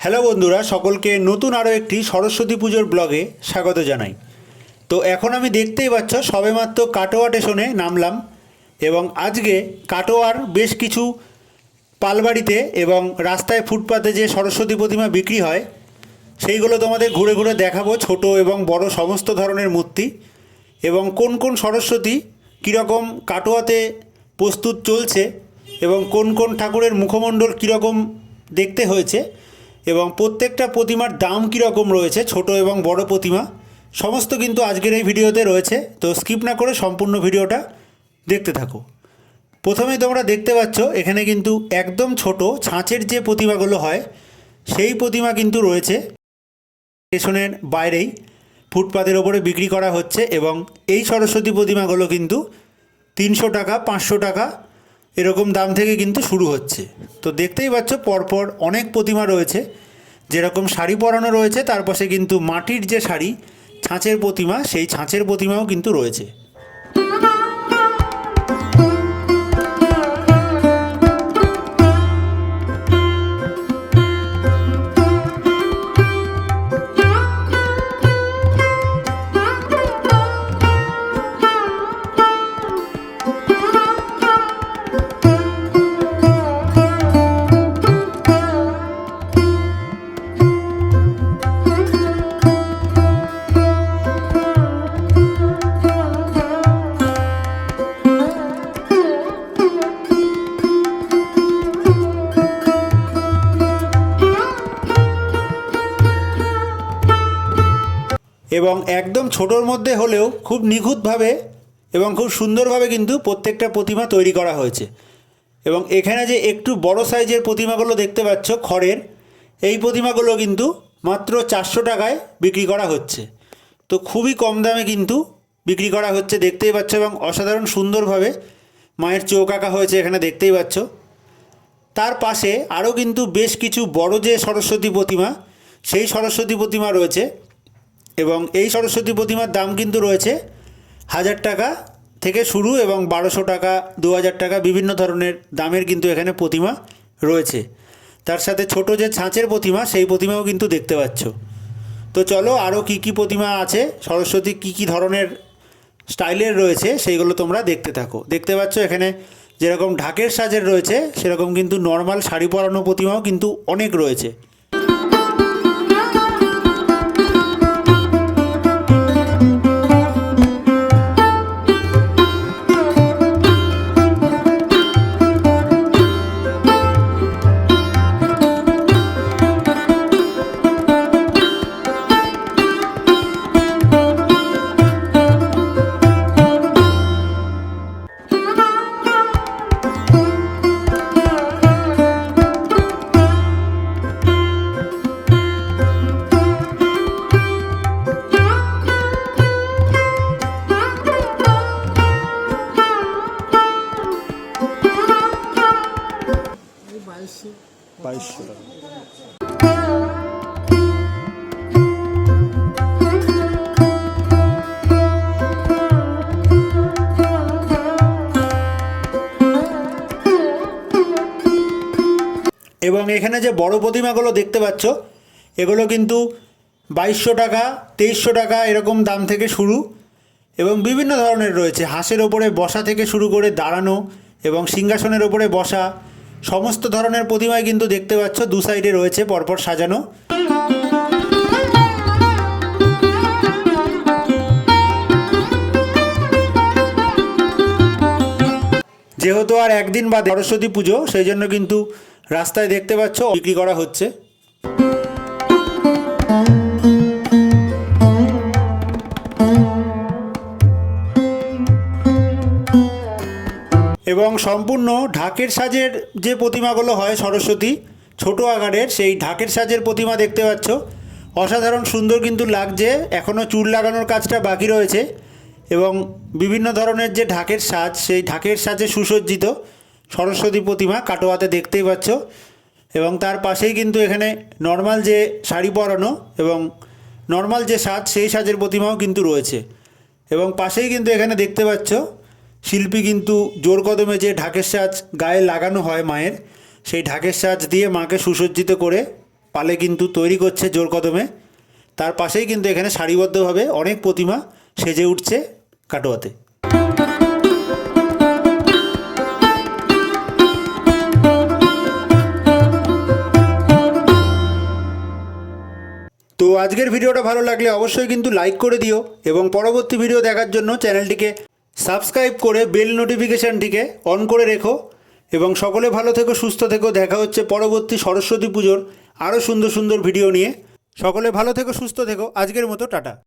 Hello বন্ধুরা, সকলকে নতুন আরও একটি সরস্বতী পুজোর ব্লগে স্বাগত জানাই। তো এখন আমি দেখতেই পাচ্ছ, সবেমাত্র কাটোয়া স্টেশনে নামলাম এবং আজকে কাটোয়ার বেশ কিছু পালবাড়িতে এবং রাস্তায় ফুটপাতে যে সরস্বতী প্রতিমা বিক্রি হয়, সেইগুলো তোমাদের ঘুরে ঘুরে দেখাবো, ছোট এবং বড় সমস্ত ধরনের মূর্তি এবং কোন কোন সরস্বতী কীরকম কাটোয়াতে প্রস্তুত চলছে এবং কোন কোন ঠাকুরের মুখমণ্ডল কীরকম দেখতে হয়েছে এবং প্রত্যেকটা প্রতিমার দাম কীরকম রয়েছে, ছোট এবং বড় প্রতিমা, সমস্ত কিন্তু আজকের এই ভিডিওতে রয়েছে। তো স্কিপ না করে সম্পূর্ণ ভিডিওটা দেখতে থাকো। প্রথমেই তোমরা দেখতে পাচ্ছ, এখানে কিন্তু একদম ছোট ছাঁচের যে প্রতিমাগুলো হয়, সেই প্রতিমা কিন্তু রয়েছে। স্টেশনের বাইরেই ফুটপাতের ওপরে বিক্রি করা হচ্ছে এবং এই সরস্বতী প্রতিমাগুলো কিন্তু তিনশো টাকা, পাঁচশো টাকা এরকম দাম থেকে কিন্তু শুরু হচ্ছে। তো দেখতেই পাচ্ছ, পরপর অনেক প্রতিমা রয়েছে। যেরকম শাড়ি পরানো রয়েছে, তার পাশে কিন্তু মাটির যে শাড়ি, ছাঁচের প্রতিমা, সেই ছাঁচের প্রতিমাও কিন্তু রয়েছে। এবং একদম ছোটোর মধ্যে হলেও খুব নিখুঁতভাবে এবং খুব সুন্দরভাবে কিন্তু প্রত্যেকটা প্রতিমা তৈরি করা হয়েছে। এবং এখানে যে একটু বড় সাইজের প্রতিমাগুলো দেখতে পাচ্ছ খড়ের, এই প্রতিমাগুলো কিন্তু মাত্র চারশো টাকায় বিক্রি করা হচ্ছে। তো খুবই কম দামে কিন্তু বিক্রি করা হচ্ছে, দেখতেই পাচ্ছ এবং অসাধারণ সুন্দরভাবে মায়ের চোখ আঁকা হয়েছে এখানে দেখতেই পাচ্ছ। তার পাশে আরও কিন্তু বেশ কিছু বড় যে সরস্বতী প্রতিমা, সেই সরস্বতী প্রতিমা রয়েছে। এবং এই সরস্বতী প্রতিমার দাম কিন্তু রয়েছে হাজার টাকা থেকে শুরু এবং বারোশো টাকা, দু হাজার টাকা বিভিন্ন ধরনের দামের কিন্তু এখানে প্রতিমা রয়েছে। তার সাথে ছোট যে ছাঁচের প্রতিমা, সেই প্রতিমাও কিন্তু দেখতে পাচ্ছ। তো চলো আরও কী কী প্রতিমা আছে? সরস্বতী কী কী ধরনের স্টাইলের রয়েছে, সেইগুলো তোমরা দেখতে থাকো। দেখতে পাচ্ছ এখানে যেরকম ঢাকের সাজের রয়েছে, সেরকম কিন্তু নর্মাল শাড়ি পরানো প্রতিমাও কিন্তু অনেক রয়েছে। এবং এখানে যে বড় প্রতিমাগুলো দেখতে পাচ্ছ, এগুলো কিন্তু বাইশশো টাকা, তেইশশো টাকা এরকম দাম থেকে শুরু এবং বিভিন্ন ধরনের রয়েছে। হাঁসের ওপরে বসা থেকে শুরু করে দাঁড়ানো এবং সিংহাসনের ওপরে বসা সমস্ত ধরনের প্রতিমায় কিন্তু দেখতে পাচ্ছ, দু সাইডে রয়েছে পরপর সাজানো। যেহেতু আর একদিন বাদে সরস্বতী পুজো, সেই জন্য কিন্তু রাস্তায় দেখতে পাচ্ছ, বিক্রি করা হচ্ছে। এবং সম্পূর্ণ ঢাকের সাজের যে প্রতিমাগুলো হয় সরস্বতী, ছোট আকারের সেই ঢাকের সাজের প্রতিমা দেখতে পাচ্ছ। অসাধারণ সুন্দর কিন্তু লাগছে এখনও চুল লাগানোর কাজটা বাকি রয়েছে এবং বিভিন্ন ধরনের যে ঢাকের সাজ, সেই ঢাকের সাজে সুসজ্জিত সরস্বতী প্রতিমা কাটোয়াতে দেখতেই পাচ্ছ এবং তার পাশেই কিন্তু এখানে নর্মাল যে শাড়ি পরানো এবং নর্মাল যে সাজ, সেই সাজের প্রতিমাও কিন্তু রয়েছে এবং পাশেই কিন্তু এখানে দেখতে পাচ্ছ শিল্পী কিন্তু জোর কদমে যে ঢাকের সাজ গায়ে লাগানো হয় মায়ের, সেই ঢাকের সাজ দিয়ে মাকে সুসজ্জিত করে পালে কিন্তু তৈরি করছে জোর কদমে। তার পাশেই কিন্তু এখানে সারিবদ্ধভাবে অনেক প্রতিমা সেজে উঠছে কাটোয়াতে। তো আজকের ভিডিওটা ভালো লাগলে অবশ্যই কিন্তু লাইক করে দিও এবং পরবর্তী ভিডিও দেখার জন্য চ্যানেলটিকে সাবস্ক্রাইব করে বেল নোটিফিকেশানটিকে অন করে রেখো এবং সকলে ভালো থেকো, সুস্থ থেকো। দেখা হচ্ছে পরবর্তী সরস্বতী পুজোর আরও সুন্দর সুন্দর ভিডিও নিয়ে। সকলে ভালো থেকো, সুস্থ থেকো। আজকের মতো, টাটা।